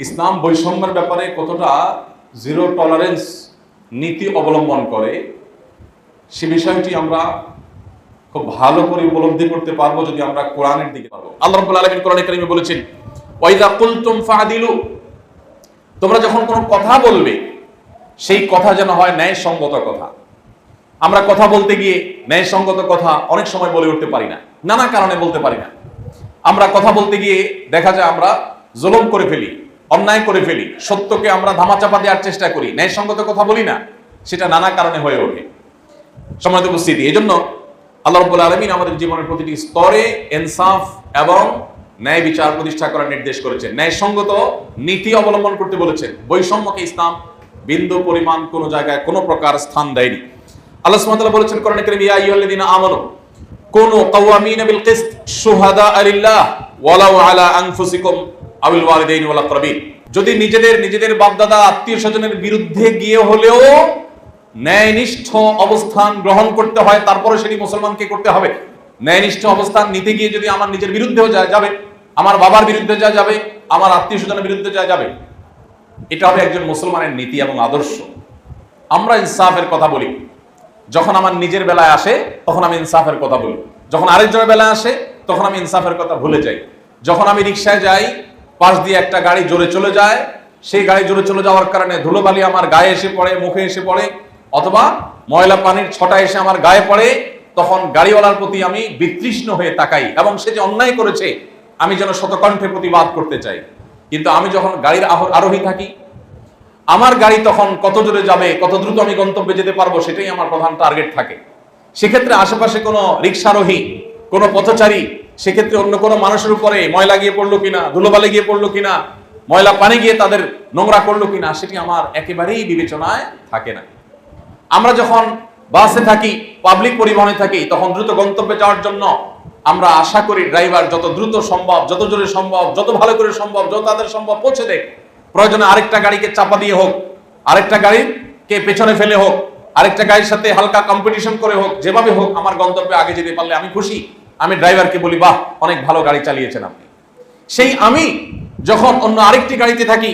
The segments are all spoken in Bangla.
ইসলাম বৈষম্যের ব্যাপারে কতটা জিরো টলারেন্স নীতি অবলম্বন করে, সে বিষয়টি আমরা খুব ভালো করে উপলব্ধি করতে পারব যদি আমরা কোরআনের দিকে পারব। আল্লাহ রাব্বুল আলামিন কোরআনে বলেছেন ওয়াইদা কুলতুম তোমরা যখন কোনো কথা বলবে, সেই কথা যেন হয় ন্যায়সঙ্গত কথা। আমরা কথা বলতে গিয়ে ন্যায়সঙ্গত কথা অনেক সময় বলে উঠতে পারি না, নানা কারণে বলতে পারি না। আমরা কথা বলতে গিয়ে দেখা যায় আমরা জুলুম করে ফেলি। অন্যায় করে ফেলি, সত্যকে আমরা ধামাচাপা দেওয়ার চেষ্টা করি, ন্যায়সঙ্গত কথা বলি না, সেটা নানা কারণে হয়ে ওঠে। সম্মানিত উপস্থিতি এই জন্য আল্লাহ রব্বুল আলমিন আমাদের জীবনের প্রতিটি স্তরে ইনসাফ এবং ন্যায় বিচার প্রতিষ্ঠা করার নির্দেশ করেছেন। ন্যায়সঙ্গত নীতি অবলম্বন করতে বলেছেন। বৈষম্যকে ইসলাম বিন্দু পরিমাণ কোন জায়গায় কোনো প্রকার স্থান দেয়নি। আল্লাহ বলেছেন কোরআনে কারীম, ইয়া আইয়ুহাল্লাযীনা আমানু কুনু বিল ওয়ালাউ আলা আনফুসিকুম আবিল ওয়ালিদাইনি ওয়াল আকরাবিন। যদি নিজেদের নিজেদের বাপদাদা, আত্মীয় স্বজনের বিরুদ্ধে গিয়ে হলেও ন্যায়নিষ্ঠ অবস্থান গ্রহণ করতে হয়, তারপরে সেটি মুসলমানকে করতে হবে। ন্যায়নিষ্ঠ অবস্থান নিতে গিয়ে যদি আমার নিজের বিরুদ্ধেও যাবে, আমার বাবার বিরুদ্ধে যা যাবে, আমার আত্মীয় স্বজনের বিরুদ্ধে যা যাবে, এটা হবে একজন মুসলমানের নীতি এবং আদর্শ। আমরা ইনসাফের কথা বলি। যখন আমার নিজের বেলায় আসে, তখন আমি ইনসাফের কথা বলি। যখন আরেকজনের বেলায় আসে, তখন আমি ইনসাফের কথা ভুলে যাই। যখন আমি রিক্সায় যাই পাশ দিয়ে একটা গাড়ি জোরে চলে যায়, সেই গাড়ি জোরে চলে যাওয়ার কারণে ধুলোবালি আমার গায়ে এসে পড়ে, মুখে এসে পড়ে, অথবা ময়লা পানির ছটা এসে আমার গায়ে পড়ে, তখন গাড়িওয়ালার প্রতি আমি বিতৃষ্ণ হয়ে তাকাই এবং সে যে অন্যায় করেছে, আমি যেন শতকণ্ঠে প্রতিবাদ করতে চাই। কিন্তু আমি যখন গাড়ির আরোহী থাকি, আমার গাড়ি তখন কত দূরে যাবে, কত দ্রুত আমি গন্তব্যে যেতে পারব, সেটাই আমার প্রধান টার্গেট থাকে। সেক্ষেত্রে আশেপাশে কোনো রিক্সারোহী, কোনো পথচারী সেক্ষেত্রে অন্য কোনো মানুষের উপরে ময়লা গিয়ে পড়ল কিনা, ধুলোবালি গিয়ে পড়ল কিনা, ময়লা পানি গিয়ে তাদের নোংরা করল কিনা, সেটি আমার একেবারেই বিবেচনায় থাকে না। আমরা যখন বাসে থাকি পাবলিক পরিবহনে থাকি, তখন দ্রুত গন্তব্যে যাওয়ার জন্য আমরা আশা করি ড্রাইভার যত দ্রুত সম্ভব, যত জোরে সম্ভব, যত ভালো করে সম্ভব, যত তাদের সম্ভব পৌঁছে দেয় প্রয়োজনে আরেকটা গাড়িকে চাপা দিয়ে হোক, আরেকটা গাড়িকে পেছনে ফেলে হোক, আরেকটা গাড়ির সাথে হালকা কম্পিটিশন করে হোক, যেভাবে হোক আমার গন্তব্যে আগে যেতে পারলে আমি খুশি। আমি ড্রাইভারকে বলি, বাহ, অনেক ভালো গাড়ি চালিয়েছেন আপনি। সেই আমি যখন অন্য আরেকটি গাড়িতে থাকি,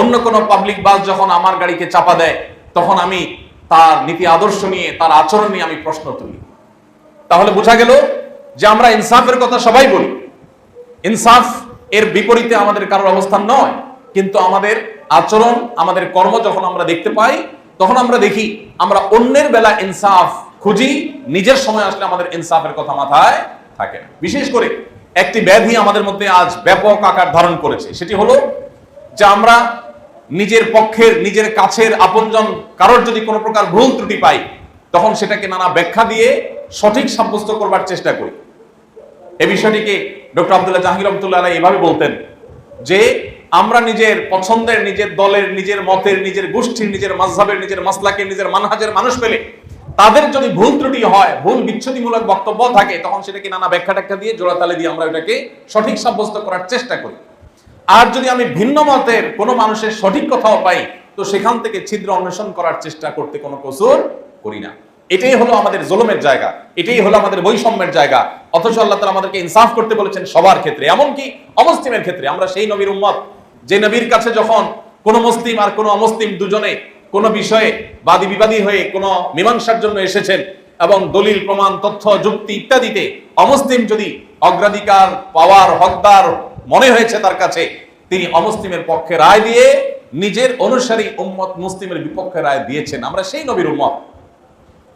অন্য কোনো পাবলিক বাস যখন আমার গাড়িকে চাপা দেয়, তখন আমি তার নীতি আদর্শ নিয়ে, তার আচরণ নিয়ে আমি প্রশ্ন তুলি। তাহলে বোঝা গেল যে আমরা ইনসাফের কথা সবাই বলি। ইনসাফ এর বিপরীতে আমাদের কারোর অবস্থান নয়, কিন্তু আমাদের আচরণ, আমাদের কর্ম যখন আমরা দেখতে পাই, তখন আমরা দেখি আমরা অন্যের বেলা ইনসাফ খুঁজি, নিজের সময় আসলে আমাদের ইনসাফের কথা মাথায় থাকে না বিশেষ করে একটি ব্যাধি আমাদের মধ্যে আজ ব্যাপক আকার ধারণ করেছে। সেটি হলো যে আমরা নিজের পক্ষের, নিজের কাছের আপনজন কারোর যদি কোনো প্রকার ভুল ত্রুটি পাই, তখন সেটাকে নানা ব্যাখ্যা দিয়ে সঠিক সাব্যস্ত করবার চেষ্টা করি। এ বিষয়টিকে ডক্টর আব্দুল্লাহ জাহাঙ্গীর রহমতুল্লাহ এভাবে বলতেন যে, আমরা নিজের পছন্দের, নিজের দলের, নিজের মতের, নিজের গোষ্ঠীর, নিজের মাঝহাবের নিজের মাসলাকের, নিজের মানহাজের মানুষ পেলে তাদের যদি ভুল ত্রুটি হয়, ভুল বিচ্ছুতিমূলক বক্তব্য থাকে, তখন সেটাকে নানা ব্যাখ্যা ট্যাখ্যা দিয়ে জোড়াতালে দিয়ে আমরা এটাকে সঠিক সাব্যস্ত করার চেষ্টা করি। আর যদি আমি ভিন্ন মতের কোনো মানুষের সঠিক কথাও পাই, তো সেখান থেকে ছিদ্র অন্বেষণ করার চেষ্টা করতে কোনো কসুর করি না। এটাই হলো আমাদের জলমের জায়গা, এটাই হলো আমাদের বৈষম্যের জায়গা। অথচ আল্লাহ তালা আমাদেরকে ইনসাফ করতে বলেছেন সবার ক্ষেত্রে, এমনকি অমুসলিমের ক্ষেত্রে। আমরা সেই নবীর উম্মত, যে নবীর কাছে যখন কোনো মুসলিম আর কোনো অমুসলিম দুজনে কোনো বিষয়ে বাদী বিবাদী হয়ে কোনো মীমাংসার জন্য এসেছেন এবং দলিল, প্রমাণ, তথ্য, যুক্তি ইত্যাদিতে অমুসলিম যদি অগ্রাধিকার, পাওয়ার, হকদার মনে হয়েছে তার কাছে, তিনি অমুসলিমের পক্ষে রায় দিয়ে নিজের অনুসারী উম্মত মুসলিমের বিপক্ষে রায় দিয়েছেন। আমরা সেই নবীর উম্মত।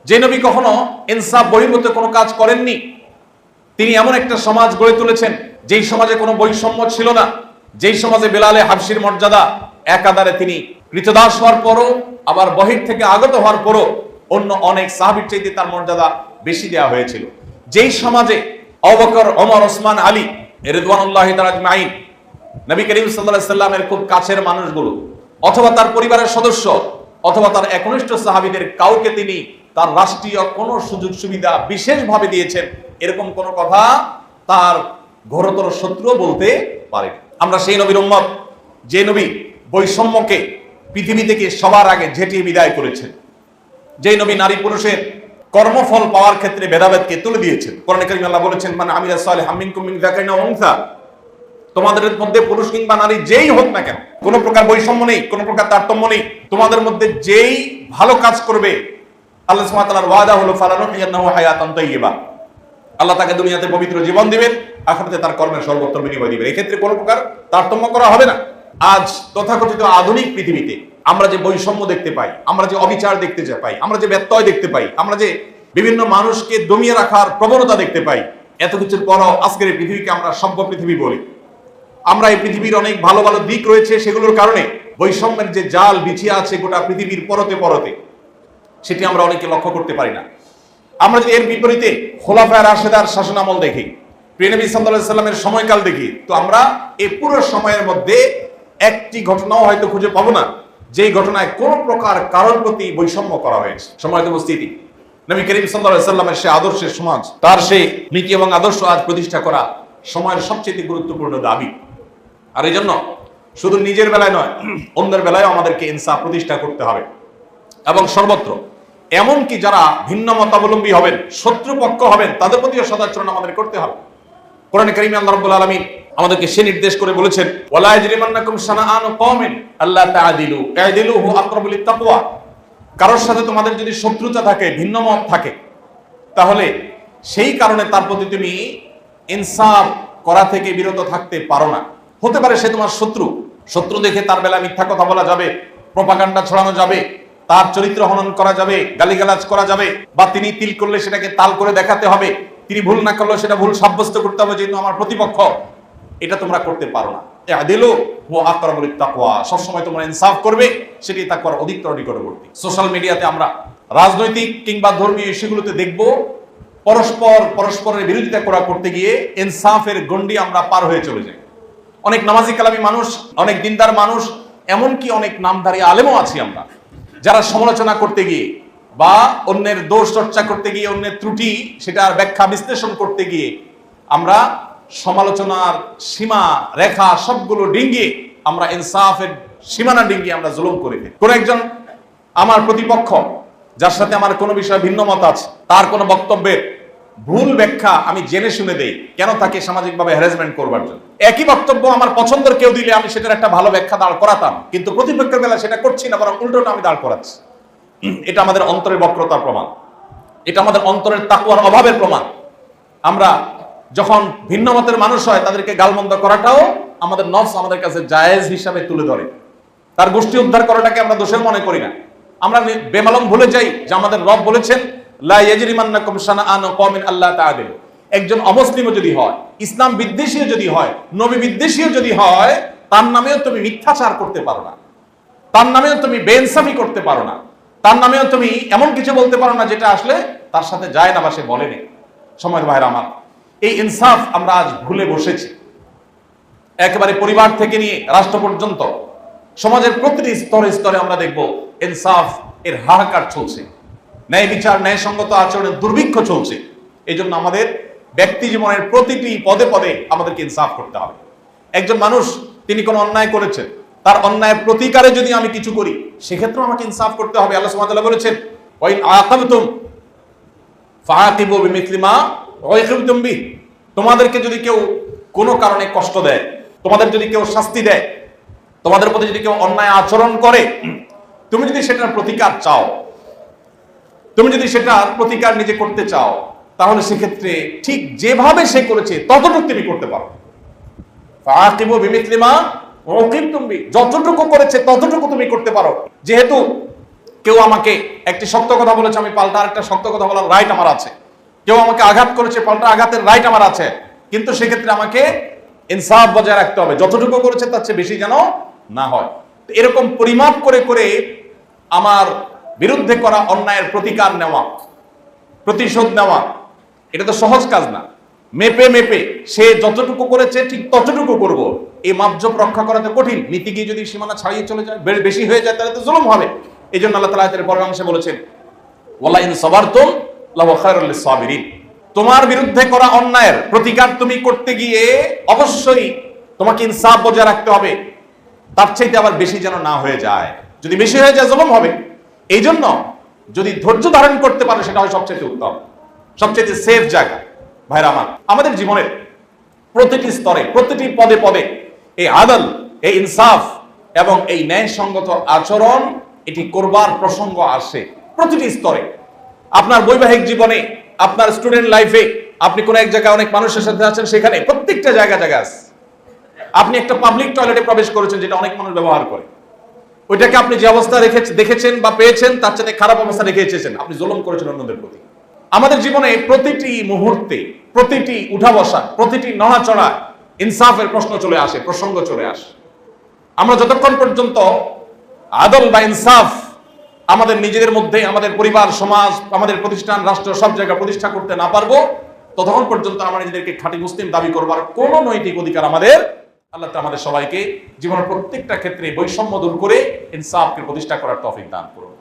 যে নবী কখনো ইনসাফ, বহির্ভূত কোনো কাজ করেননি। তিনি এমন একটা সমাজ গড়ে তুলেছেন, যেই সমাজে কোনো বৈষম্য ছিল না। যেই সমাজে বেলালে হাবসির মর্যাদা একাধারে তিনি কৃতদাস হওয়ার পরও, আবার বহির থেকে আগত হওয়ার পরও অন্য অনেক সাহাবির চাইতে তার মর্যাদা বেশি দেওয়া হয়েছিল। যেই সমাজে অবকর ওমর, ওসমান, আলী রেদওয়ানুল্লাহ নবী করিম সাল্লাহ সাল্লামের খুব কাছের মানুষগুলো, অথবা তার পরিবারের সদস্য, অথবা তার একনিষ্ঠ সাহাবিদের কাউকে তিনি তার রাষ্ট্রীয় কোনো সুযোগ সুবিধা বিশেষভাবে দিয়েছেন, এরকম কোনো কথা তার ঘোরতর শত্রু বলতে পারে আমরা সেই নবীর উম্মত, যে নবী বৈষম্যকে পৃথিবী থেকে সবার আগে ঝেঁটিয়ে বিদায় করেছেন। যে নবী নারী পুরুষের কর্মফল পাওয়ার ক্ষেত্রে ভেদাভেদকে তুলে দিয়েছেন। কোরআন কারীম আল্লাহ বলেছেন মানে আমিরা সালেহ হামিনকুম মিন যাকারিন ওয়া তোমাদের মধ্যে পুরুষ কিংবা নারী যেই হোক না কেন, কোনো প্রকার বৈষম্য নেই, কোনো প্রকার তারতম্য নেই। তোমাদের মধ্যে যেই ভালো কাজ করবে, আল্লাহ তাআলার ওয়াদা হলো ফালানুহিয়ান্নাহু হায়াতান তাইয়্যিবা। আল্লাহ তাকে দুনিয়াতে পবিত্র জীবন দিবেন, আখিরাতে তার কর্মের সর্বোত্তম বিনিময় দিবেন। এক্ষেত্রে কোনো প্রকার তারতম্য করা হবে না। আজ তথাকথিত আধুনিক পৃথিবীতে আমরা যে বৈষম্য দেখতে পাই, আমরা যে অবিচার দেখতে পাই, আমরা যে ব্যত্যয় দেখতে পাই, আমরা যে বিভিন্ন মানুষকে দমিয়ে রাখার প্রবণতা দেখতে পাই, এত কিছুর পরও আজকের এই পৃথিবীকে আমরা সভ্য পৃথিবী বলি। আমরা এই পৃথিবীর অনেক ভালো ভালো দিক রয়েছে সেগুলোর কারণে বৈষম্যের যে জাল বিছিয়ে আছে গোটা পৃথিবীর পরতে পরতে, সেটি আমরা অনেকে লক্ষ্য করতে পারি না। আমরা যদি এর বিপরীতে খোলাফায় রাশেদার শাসনামল দেখি প্রিয়নবী সাল্লামের সময়কাল দেখি, তো আমরা এই পুরো সময়ের মধ্যে একটি ঘটনাও হয়তো খুঁজে পাবো না, যেই ঘটনায় কোন প্রকার কারোর প্রতি বৈষম্য করা হয়েছে। সময় উপস্থিতি, নবী করিম সাল্লামের সে আদর্শের সমাজ, তার সেই নীতি এবং আদর্শ আজ প্রতিষ্ঠা করা সময়ের সবচেয়ে গুরুত্বপূর্ণ দাবি। আর এই জন্য শুধু নিজের বেলায় নয়, অন্যের বেলায় আমাদেরকে ইনসাফ প্রতিষ্ঠা করতে হবে। এবং সর্বত্র এমনকি যারা ভিন্ন মতাবলম্বী হবেন, শত্রুপক্ষ হবেন, তাদের প্রতিও সদাচরণ আমাদের করতে হবে। কোরআন করিম আল্লাহ রাব্বুল আমাদেরকে সে নির্দেশ করে বলেছেন, ওয়ালা ইয়াজরিমান্নাকুম শানাআনু কওমিন আল্লা তাআদিলু। তাআদিলু হু আকরাবু লিত্তাকওয়া। কারোর সাথে তোমাদের যদি শত্রুতা থাকে ভিন্ন মত থাকে, তাহলে সেই কারণে তার প্রতি তুমি ইনসাফ করা থেকে বিরত থাকতে পারো না। হতে পারে সে তোমার শত্রু শত্রু দেখে তার বেলা মিথ্যা কথা বলা যাবে, প্রপাগান্ডা ছড়ানো যাবে তার চরিত্র হনন করা যাবে, গালিগালাজ করা যাবে, বা তিনি তিল করলে সেটাকে তাল করে দেখাতে হবে, তিনি ভুল না করলে সেটা ভুল সাব্যস্ত করতে হবে যেহেতু আমার প্রতিপক্ষ। এটা তোমরা করতে পারো না। আমরা রাজনৈতিক কিংবা ধর্মীয় পরস্পর পরস্পরের করা করতে গিয়ে ইনসাফের গন্ডি আমরা পার হয়ে চলে যাই। অনেক নামাজি কালামি মানুষ, অনেক দিনদার মানুষ, এমনকি অনেক নামধারী আলেমও আছি আমরা। যারা সমালোচনা করতে গিয়ে বা অন্যের দোষ চর্চা করতে গিয়ে, অন্যের ত্রুটি সেটার ব্যাখ্যা বিশ্লেষণ করতে গিয়ে আমরা সমালোচনার সীমা, রেখা সবগুলো ডিঙ্গিয়ে আমরা ইনসাফের সীমানা ডিঙ্গিয়ে আমরা জুলুম করে দিই কোন একজন আমার প্রতিপক্ষ, যার সাথে আমার কোনো বিষয়ে ভিন্ন মত আছে, তার কোনো বক্তব্যের ভুল ব্যাখ্যা আমি জেনে শুনে দেই। কেন তাকে সামাজিকভাবে হ্যারাসমেন্ট করবার জন্য? একই বক্তব্য আমার পছন্দের কেউ দিলে আমি সেটার একটা ভালো ব্যাখ্যা দাঁড় করাতাম। কিন্তু প্রতিপক্ষের বেলা সেটা করছি না, বরং উল্টোটা আমি দাঁড় করাচ্ছি। এটা আমাদের অন্তরের বক্রতার প্রমাণ। এটা আমাদের অন্তরের তাকুয়ার অভাবের প্রমাণ। আমরা যখন ভিন্ন মতের মানুষ হয়, তাদেরকে গালমন্দ করাটাও আমাদের নফস আমাদের কাছে জায়েজ হিসাবে তুলে ধরে। তার গোষ্ঠী উদ্ধার করাটাকে আমরা দোষের মনে করি না। আমরা বেমালম ভুলে যাই যে আমাদের রব বলেছেন একজন অমুসলিমও যদি হয়, ইসলাম বিদ্বেষীও যদি হয়, নবী বিদ্বেষীও যদি হয়, তার নামেও তুমি মিথ্যাচার করতে পারো না। তার নামেও তুমি বেইনসাফি করতে পারো না। তার নামেও তুমি এমন কিছু বলতে পারো না যেটা আসলে তার সাথে যায় না বা সে বলেনি সময়ের ভাইরা আমার, এই ইনসাফ আমরা আজ ভুলে বসেছি। একেবারে পরিবার থেকে নিয়ে রাষ্ট্র পর্যন্ত, সমাজের প্রতিটি স্তরে স্তরে আমরা দেখব ইনসাফ এর হাহাকার চলছে। ন্যায় বিচার, ন্যায়সঙ্গত আচরণের দুর্ভিক্ষ চলছে। এই জন্য আমাদের ব্যক্তি জীবনের প্রতিটি পদে পদে আমাদেরকে ইনসাফ করতে হবে। একজন মানুষ, তিনি কোনো অন্যায় করেছেন, তার অন্যায়ের প্রতিকারে যদি আমি কিছু করি, সেক্ষেত্রেও আমাকে ইনসাফ করতে হবে। আল্লাহ তাআলা বলেছেন, ওয়াইন আকাবতুম ফাআকিবু বিমিথলি মা উইকিবতুম তোমাদেরকে যদি কেউ কোনো কারণে কষ্ট দেয়, তোমাদের যদি কেউ শাস্তি দেয়, তোমাদের প্রতি যদি কেউ অন্যায় আচরণ করে, তুমি যদি সেটার প্রতিকার চাও তুমি যদি সেটার প্রতিকার নিজে করতে চাও, তাহলে সেক্ষেত্রে ঠিক যেভাবে সে করেছে, ততটুকু তুমি করতে পারো। ফাআকিবু বিমিথলি মা উকিবতুম বিহ যতটুকু করেছে, ততটুকু তুমি করতে পারো। যেহেতু কেউ আমাকে একটি শক্ত কথা বলেছে, আমি পাল্টা আরেকটা শক্ত কথা বলার রাইট আমার আছে। কেউ আমাকে আঘাত করেছে, পাল্টা আঘাতের রাইট আমার আছে। কিন্তু সেক্ষেত্রে আমাকে ইনসাফ বজায় রাখতে হবে। যতটুকু করেছে, তার চেয়ে বেশি যেন না হয়। এরকম পরিমাপ করে করে আমার বিরুদ্ধে করা অন্যায়ের প্রতিকার নেওয়া, প্রতিশোধ নেওয়া, এটা তো সহজ কাজ না। মেপে মেপে সে যতটুকু করেছে ঠিক ততটুকু করব। এই মাপজপ রক্ষা করা তো কঠিন। নীতি গিয়ে যদি সীমানা ছাড়িয়ে চলে যায় বেশি হয়ে যায়, তাহলে তো জুলুম হবে। এই জন্য আল্লাহ তালা এর পরের অংশে বলেছেন ওয়ালা ইন সাবারতুম লাহু খায়রুল লিস-সাবিরিন। তোমার বিরুদ্ধে করা অন্যায়ের প্রতিকার তুমি করতে গিয়ে অবশ্যই তোমাকে ইনসাফ বজায় রাখতে হবে। তার চাইতে আবার বেশি যেন না হয়ে যায়। যদি বেশি হয়ে যায়, জুলুম হবে। এই জন্য যদি ধৈর্য ধারণ করতে পারে, সেটা হয় সবচেয়ে উত্তম, সবচেয়ে সেফ জায়গা। ভাইরা আমার, আমাদের জীবনের প্রতিটি স্তরে, প্রতিটি পদে পদে এই আদল, এই ইনসাফ এবং এই ন্যায়সঙ্গত আচরণ, এটি করবার প্রসঙ্গ আসে প্রতিটি স্তরে। আপনার বৈবাহিক জীবনে, আপনার স্টুডেন্ট লাইফে আপনি কোন এক জায়গায় অনেক মানুষের সাথে আছেন, সেখানে প্রত্যেকটা জায়গা জায়গা আছে। আপনি একটা পাবলিক টয়লেটে প্রবেশ করেছেন, যেটা অনেক মানুষ ব্যবহার করে। ওইটাকে আপনি যে অবস্থা রেখে দেখেছেন বা পেয়েছেন, তার চেয়ে খারাপ অবস্থা রেখে এসেছেন। আপনি জুলুম করেছেন অন্যদের প্রতি। আমাদের জীবনে প্রতিটি মুহূর্তে, প্রতিটি উঠা বসা প্রতিটি নড়াচড়া ইনসাফের প্রশ্ন চলে আসে, প্রসঙ্গ চলে আসে। আমরা যতক্ষণ পর্যন্ত আদল বা ইনসাফ আমাদের নিজেদের মধ্যে, আমাদের পরিবার, সমাজ, আমাদের প্রতিষ্ঠান, রাষ্ট্র, সব জায়গায় প্রতিষ্ঠা করতে না পারব, ততক্ষণ পর্যন্ত আমরা নিজেদেরকে খাঁটি মুসলিম দাবি করবার কোনো নৈতিক অধিকার আমাদের আল্লাহ আমাদের সবাইকে জীবনের প্রত্যেকটা ক্ষেত্রে বৈষম্য দূর করে ইনসাফকে প্রতিষ্ঠা করার তফিক দান করুন।